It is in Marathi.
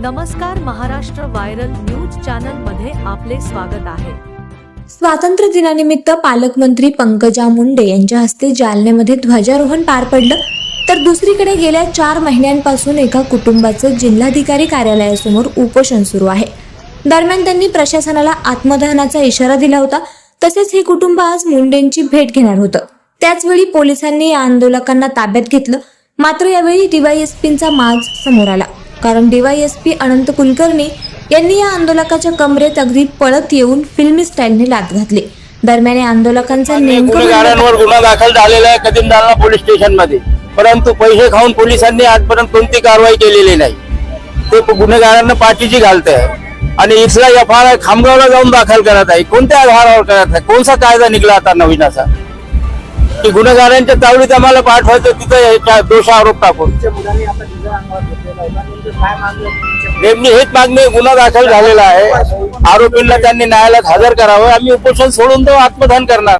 नमस्कार महाराष्ट्र व्हायरल न्यूज चॅनलमध्ये आपले स्वागत आहे. स्वातंत्र्य दिनानिमित्त पालकमंत्री पंकजा मुंडे यांच्या हस्ते जालन्यामध्ये ध्वजारोहण पार पडलं. तर दुसरीकडे गेल्या चार महिन्यांपासून एका कुटुंबाचं जिल्हाधिकारी कार्यालयासमोर उपोषण सुरू आहे. दरम्यान त्यांनी प्रशासनाला आत्मदहनाचा इशारा दिला होता. तसेच हे कुटुंब आज मुंडेंची भेट घेणार होतं. त्याचवेळी पोलिसांनी या आंदोलकांना ताब्यात घेतलं. मात्र यावेळी डीवायएसपींचा माज समोर आला. कारण डीवायएसपी अनंत कुलकर्णी यांनी या आंदोलकाच्या कमरेत अगदी पळत येऊन फिल्मी स्टाईलने लात घातली. दरम्यान या आंदोलकांचा नेमकं गुन्हेगारांवर गुन्हा दाखल झालेला आहे कदीम जालना पोलीस स्टेशनमध्ये परंतु पैसे खाऊन पोलिसांनी आजपर्यंत कोणती कारवाई केलेली नाही. ते गुन्हेगारांना पाठीची घालत आहे आणि इथला एफ आर आय खामगावला जाऊन दाखल करत आहे. कोणत्या आधारावर करत आहे? कोणता कायदा निघला आता नवीन असा? की गुन्हेगारांच्या तावडीत आम्हाला पाठवायचं तिथं दोष आरोप टाकून. नेमणी हेच मागणी गुन्हा दाखल झालेला आहे. आरोपींना त्यांनी न्यायालयात हजर करावं. आम्ही उपोषण सोडून तो आत्मदान करणार.